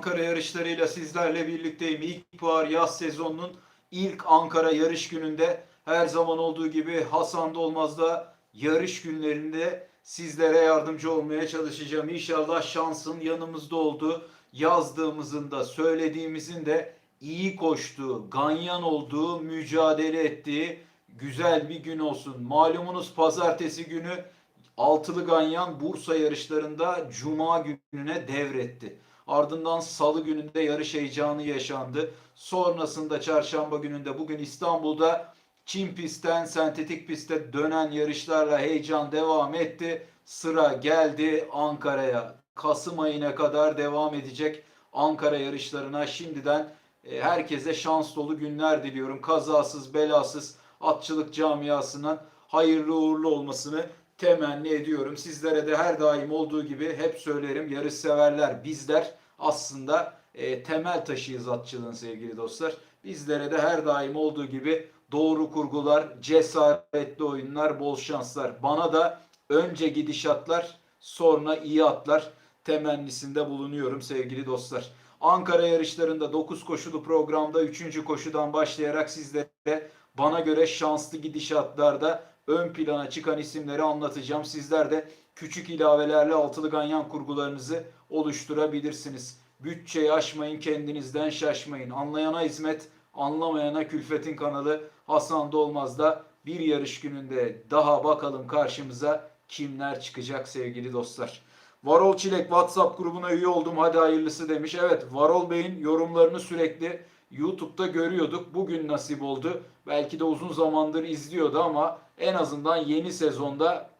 Ankara yarışlarıyla sizlerle birlikteyim. İlkbahar yaz sezonunun ilk Ankara yarış gününde her zaman olduğu gibi Hasan Dolmaz'da yarış günlerinde sizlere yardımcı olmaya çalışacağım. İnşallah şansın yanımızda olduğu, yazdığımızın da söylediğimizin de iyi koştuğu, ganyan olduğu, mücadele ettiği güzel bir gün olsun. Malumunuz pazartesi günü Altılı Ganyan Bursa yarışlarında Cuma gününe devretti. Ardından Salı gününde yarış heyecanı yaşandı. Sonrasında Çarşamba gününde bugün İstanbul'da Çim pistten sentetik piste dönen yarışlarla heyecan devam etti. Sıra geldi Ankara'ya. Kasım ayına kadar devam edecek Ankara yarışlarına şimdiden e, herkese şans dolu günler diliyorum. Kazasız belasız atçılık camiasının hayırlı uğurlu olmasını temenni ediyorum. Sizlere de her daim olduğu gibi hep söylerim yarış severler bizler aslında e, temel taşıyız atçılığın sevgili dostlar. Bizlere de her daim olduğu gibi doğru kurgular, cesaretli oyunlar, bol şanslar. Bana da önce gidişatlar, sonra iyi atlar temennisinde bulunuyorum sevgili dostlar. Ankara yarışlarında 9 koşulu programda 3. koşudan başlayarak sizlere bana göre şanslı gidişatlarda ön plana çıkan isimleri anlatacağım. Sizler de küçük ilavelerle altılı ganyan kurgularınızı oluşturabilirsiniz. Bütçeyi aşmayın, kendinizden şaşmayın. Anlayana hizmet, anlamayana külfetin kanalı Hasan Dolmaz'da bir yarış gününde daha bakalım karşımıza kimler çıkacak sevgili dostlar. Varol Çilek WhatsApp grubuna üye oldum hadi hayırlısı demiş. Evet Varol Bey'in yorumlarını sürekli YouTube'da görüyorduk. Bugün nasip oldu. Belki de uzun zamandır izliyordu ama en azından yeni sezonda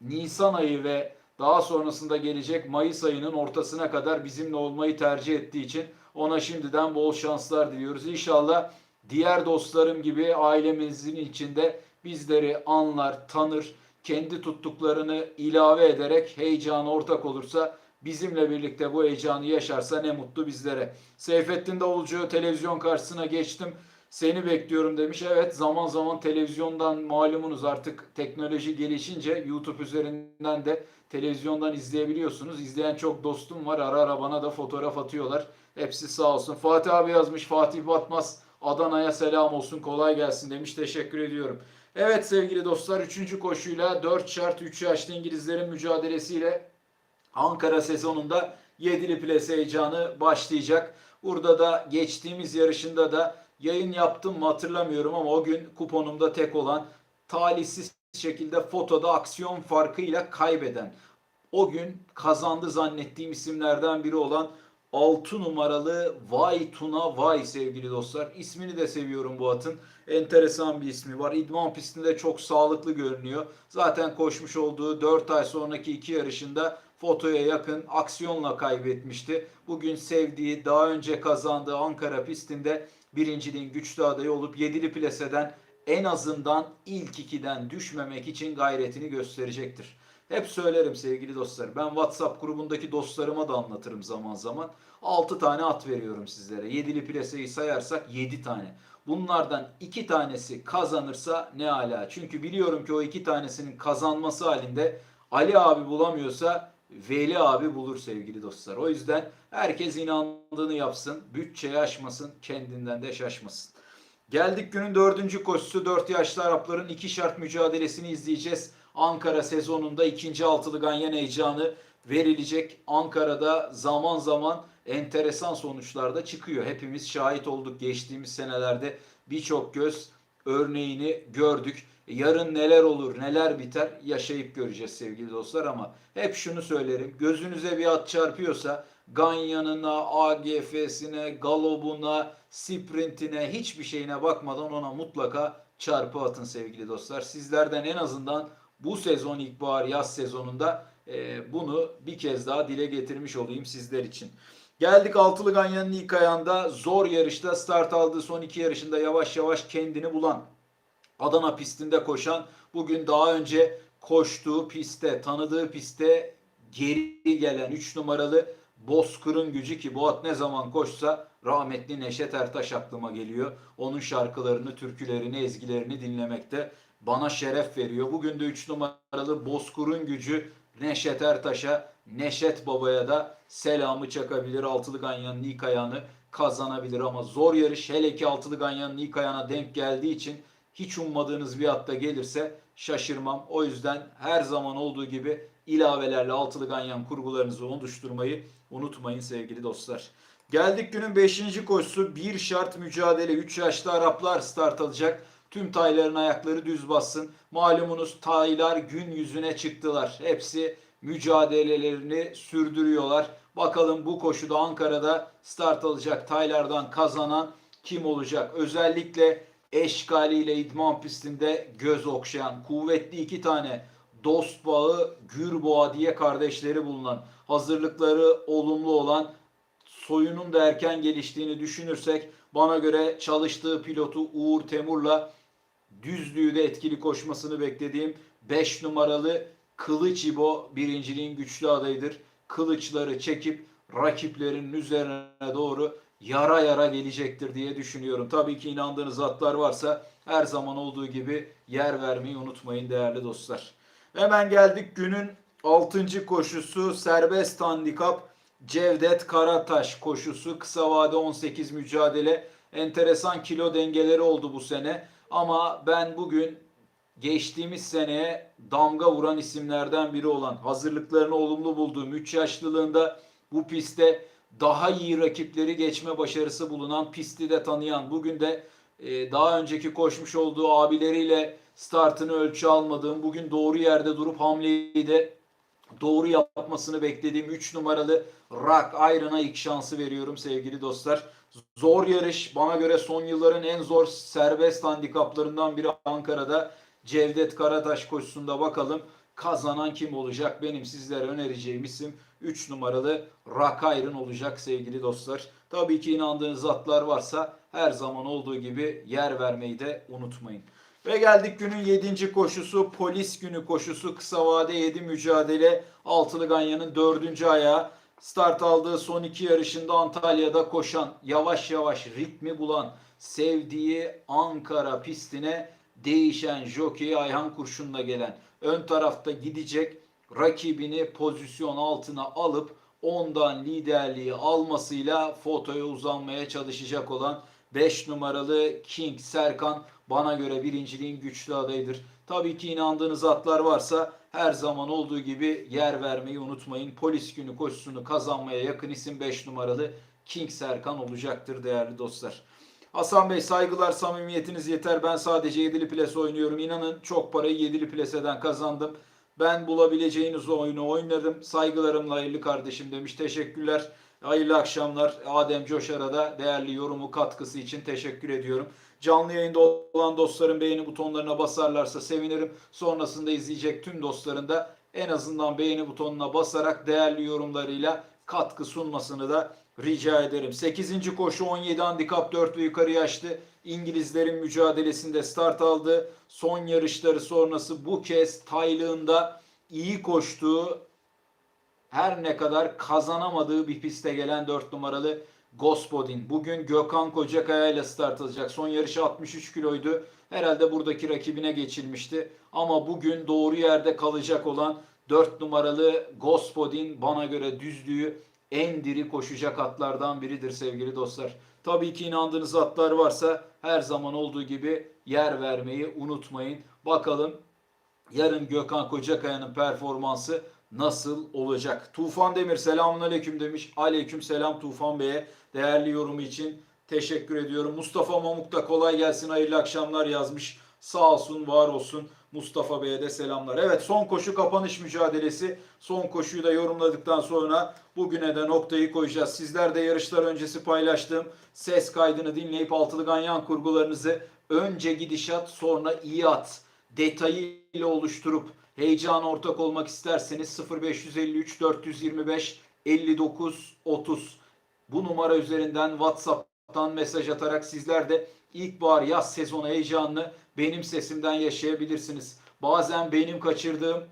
Nisan ayı ve daha sonrasında gelecek Mayıs ayının ortasına kadar bizimle olmayı tercih ettiği için ona şimdiden bol şanslar diliyoruz. İnşallah diğer dostlarım gibi ailemizin içinde bizleri anlar, tanır, kendi tuttuklarını ilave ederek heyecana ortak olursa bizimle birlikte bu heyecanı yaşarsa ne mutlu bizlere. Seyfettin Davulcu televizyon karşısına geçtim. Seni bekliyorum demiş. Evet zaman zaman televizyondan malumunuz artık teknoloji gelişince YouTube üzerinden de televizyondan izleyebiliyorsunuz. İzleyen çok dostum var. Ara ara bana da fotoğraf atıyorlar. Hepsi sağ olsun. Fatih abi yazmış. Fatih Batmaz Adana'ya selam olsun. Kolay gelsin demiş. Teşekkür ediyorum. Evet sevgili dostlar 3. koşuyla 4 şart 3 yaşlı İngilizlerin mücadelesiyle Ankara sezonunda 7'li plase heyecanı başlayacak. Burada da geçtiğimiz yarışında da yayın yaptım mı hatırlamıyorum ama o gün kuponumda tek olan talihsiz şekilde fotoda aksiyon farkıyla kaybeden o gün kazandı zannettiğim isimlerden biri olan 6 numaralı Vay Tuna Vay sevgili dostlar. İsmini de seviyorum bu atın. Enteresan bir ismi var. İdman pistinde çok sağlıklı görünüyor. Zaten koşmuş olduğu 4 ay sonraki iki yarışında fotoya yakın aksiyonla kaybetmişti. Bugün sevdiği, daha önce kazandığı Ankara pistinde birinciliğin güçlü adayı olup 7'li plaseden en azından ilk ikiden düşmemek için gayretini gösterecektir. Hep söylerim sevgili dostlar. Ben WhatsApp grubundaki dostlarıma da anlatırım zaman zaman. 6 tane at veriyorum sizlere. 7'li plaseyi sayarsak 7 tane. Bunlardan 2 tanesi kazanırsa ne ala. Çünkü biliyorum ki o 2 tanesinin kazanması halinde Ali abi bulamıyorsa Veli abi bulur sevgili dostlar. O yüzden herkes inandığını yapsın. Bütçeyi aşmasın. Kendinden de şaşmasın. Geldik günün dördüncü koşusu. 4 yaşlı Arapların iki şart mücadelesini izleyeceğiz. Ankara sezonunda ikinci altılı ganyan heyecanı verilecek. Ankara'da zaman zaman enteresan sonuçlar da çıkıyor. Hepimiz şahit olduk geçtiğimiz senelerde birçok göz örneğini gördük. Yarın neler olur, neler biter yaşayıp göreceğiz sevgili dostlar ama hep şunu söylerim. Gözünüze bir at çarpıyorsa Ganyan'ına, AGF'sine, Galob'una, Sprint'ine hiçbir şeyine bakmadan ona mutlaka çarpı atın sevgili dostlar. Sizlerden en azından bu sezon ilkbahar yaz sezonunda e, bunu bir kez daha dile getirmiş olayım sizler için. Geldik Altılı Ganyan'ın ilk ayağında zor yarışta start aldığı son iki yarışında yavaş yavaş kendini bulan Adana pistinde koşan bugün daha önce koştuğu pistte tanıdığı pistte geri gelen 3 numaralı Bozkır'ın gücü ki bu at ne zaman koşsa rahmetli Neşet Ertaş aklıma geliyor. Onun şarkılarını, türkülerini, ezgilerini dinlemekte bana şeref veriyor. Bugün de 3 numaralı Bozkır'ın gücü Neşet Ertaş'a Neşet Baba'ya da selamı çakabilir. Altılı Ganyan'ın ilk ayağını kazanabilir ama zor yarış hele ki Altılı Ganyan'ın ilk ayağına denk geldiği için hiç ummadığınız bir atta gelirse şaşırmam. O yüzden her zaman olduğu gibi ilavelerle Altılı Ganyan kurgularınızı oluşturmayı unutmayın sevgili dostlar. Geldik günün 5. koşusu. Bir şart mücadele. 3 yaşlı Araplar start alacak. Tüm tayların ayakları düz bassın. Malumunuz taylar gün yüzüne çıktılar. Hepsi mücadelelerini sürdürüyorlar. Bakalım bu koşuda Ankara'da start alacak taylardan kazanan kim olacak? Özellikle Eşkali ile idman pistinde göz okşayan kuvvetli iki tane dost bağı Gürboğa diye kardeşleri bulunan hazırlıkları olumlu olan soyunun da erken geliştiğini düşünürsek bana göre çalıştığı pilotu Uğur Temur'la düzlüğü de etkili koşmasını beklediğim 5 numaralı Kılıç İbo birinciliğin güçlü adayıdır. Kılıçları çekip rakiplerinin üzerine doğru yara yara gelecektir diye düşünüyorum. Tabii ki inandığınız atlar varsa her zaman olduğu gibi yer vermeyi unutmayın değerli dostlar. Hemen geldik günün 6. koşusu serbest handikap Cevdet Karataş koşusu kısa vade 18 mücadele enteresan kilo dengeleri oldu bu sene ama ben bugün geçtiğimiz seneye damga vuran isimlerden biri olan hazırlıklarını olumlu bulduğum 3 yaşlılığında bu pistte daha iyi rakipleri geçme başarısı bulunan pisti de tanıyan bugün de e, daha önceki koşmuş olduğu abileriyle startını ölçü almadığım bugün doğru yerde durup hamleyi de doğru yapmasını beklediğim 3 numaralı Rock Iron'a ilk şansı veriyorum sevgili dostlar. Zor yarış. Bana göre son yılların en zor serbest handikaplarından biri Ankara'da. Cevdet Karataş koşusunda bakalım kazanan kim olacak? Benim sizlere önereceğim isim 3 numaralı Iron olacak sevgili dostlar. Tabii ki inandığınız atlar varsa her zaman olduğu gibi yer vermeyi de unutmayın. Ve geldik günün 7. koşusu polis günü koşusu kısa vade 7 mücadele Altılı Ganyan'ın 4. ayağı start aldığı son iki yarışında Antalya'da koşan yavaş yavaş ritmi bulan sevdiği Ankara pistine değişen jockey Ayhan Kurşun'la gelen ön tarafta gidecek rakibini pozisyon altına alıp ondan liderliği almasıyla fotoya uzanmaya çalışacak olan 5 numaralı King Serkan bana göre birinciliğin güçlü adayıdır. Tabii ki inandığınız atlar varsa her zaman olduğu gibi yer vermeyi unutmayın. Polis günü koşusunu kazanmaya yakın isim 5 numaralı King Serkan olacaktır değerli dostlar. Hasan Bey saygılar samimiyetiniz yeter. Ben sadece yedili plase oynuyorum. İnanın çok parayı yedili plaseden kazandım. Ben bulabileceğiniz oyunu oynarım. Saygılarımla hayırlı kardeşim demiş. Teşekkürler. Hayırlı akşamlar. Adem Coşar'a da değerli yorumu katkısı için teşekkür ediyorum. Canlı yayında olan dostların beğeni butonlarına basarlarsa sevinirim. Sonrasında izleyecek tüm dostların da en azından beğeni butonuna basarak değerli yorumlarıyla katkı sunmasını da rica ederim. 8. koşu 17 handikap 4 ve yukarı yaşlı İngilizlerin mücadelesinde start aldı. Son yarışları sonrası bu kez taylığında iyi koştuğu her ne kadar kazanamadığı bir piste gelen 4 numaralı Gospodin. Bugün Gökhan Kocakaya ile start alacak. Son yarışı 63 kiloydu. Herhalde buradaki rakibine geçilmişti. Ama bugün doğru yerde kalacak olan 4 numaralı Gospodin bana göre düzlüğü en diri koşacak atlardan biridir sevgili dostlar. Tabii ki inandığınız atlar varsa her zaman olduğu gibi yer vermeyi unutmayın. Bakalım yarın Gökhan Kocakaya'nın performansı nasıl olacak? Tufan Demir selamun aleyküm demiş. Aleyküm selam Tufan Bey'e değerli yorumu için teşekkür ediyorum. Mustafa Mamuk da kolay gelsin hayırlı akşamlar yazmış. Sağ olsun var olsun. Mustafa Bey'e de selamlar. Evet son koşu kapanış mücadelesi. Son koşuyu da yorumladıktan sonra bugüne de noktayı koyacağız. Sizler de yarışlar öncesi paylaştığım ses kaydını dinleyip altılı ganyan kurgularınızı önce gidişat sonra iyi at detayı ile oluşturup heyecan ortak olmak isterseniz 0553 425 59 30 bu numara üzerinden WhatsApp'tan mesaj atarak sizler de ilkbahar yaz sezonu heyecanını benim sesimden yaşayabilirsiniz. Bazen benim kaçırdığım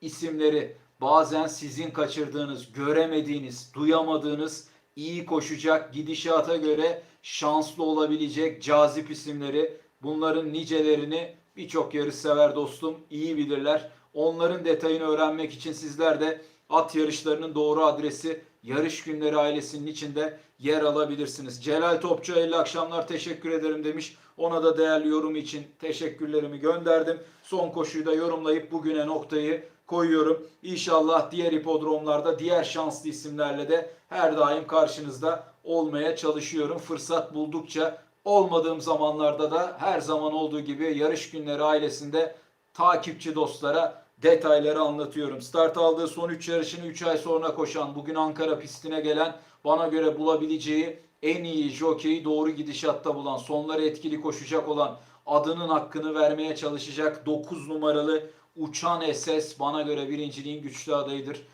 isimleri, bazen sizin kaçırdığınız, göremediğiniz, duyamadığınız, iyi koşacak, gidişata göre şanslı olabilecek cazip isimleri, bunların nicelerini birçok yarış sever dostum iyi bilirler. Onların detayını öğrenmek için sizler de At yarışlarının doğru adresi Yarış Günleri ailesinin içinde yer alabilirsiniz. Celal Topçu 50 akşamlar teşekkür ederim demiş. Ona da değerli yorumu için teşekkürlerimi gönderdim. Son koşuyu da yorumlayıp bugüne noktayı koyuyorum. İnşallah diğer hipodromlarda diğer şanslı isimlerle de her daim karşınızda olmaya çalışıyorum. Fırsat buldukça olmadığım zamanlarda da her zaman olduğu gibi yarış günleri ailesinde takipçi dostlara detayları anlatıyorum. Start aldığı son 3 yarışını 3 ay sonra koşan, bugün Ankara pistine gelen, bana göre bulabileceği en iyi jokeyi doğru gidişatta bulan, sonları etkili koşacak olan, adının hakkını vermeye çalışacak 9 numaralı Uçan SS bana göre birinciliğin güçlü adayıdır.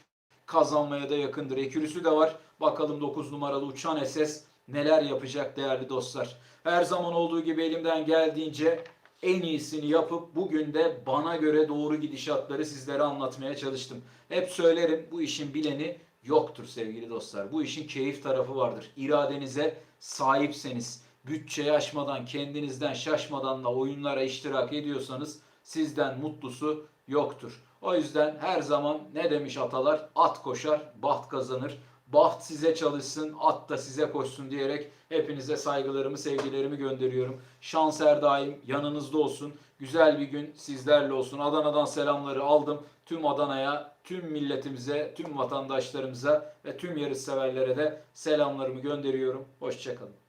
Kazanmaya da yakındır. Ekürüsü de var. Bakalım 9 numaralı Uçan SS neler yapacak değerli dostlar. Her zaman olduğu gibi elimden geldiğince en iyisini yapıp bugün de bana göre doğru gidişatları sizlere anlatmaya çalıştım. Hep söylerim bu işin bileni yoktur sevgili dostlar. Bu işin keyif tarafı vardır. İradenize sahipseniz, bütçeyi aşmadan, kendinizden şaşmadan da oyunlara iştirak ediyorsanız sizden mutlusu yoktur. O yüzden her zaman ne demiş atalar? At koşar, baht kazanır. Baht size çalışsın, at da size koşsun diyerek hepinize saygılarımı, sevgilerimi gönderiyorum. Şans her daim yanınızda olsun. Güzel bir gün sizlerle olsun. Adana'dan selamları aldım. Tüm Adana'ya, tüm milletimize, tüm vatandaşlarımıza ve tüm yarış severlere de selamlarımı gönderiyorum. Hoşçakalın.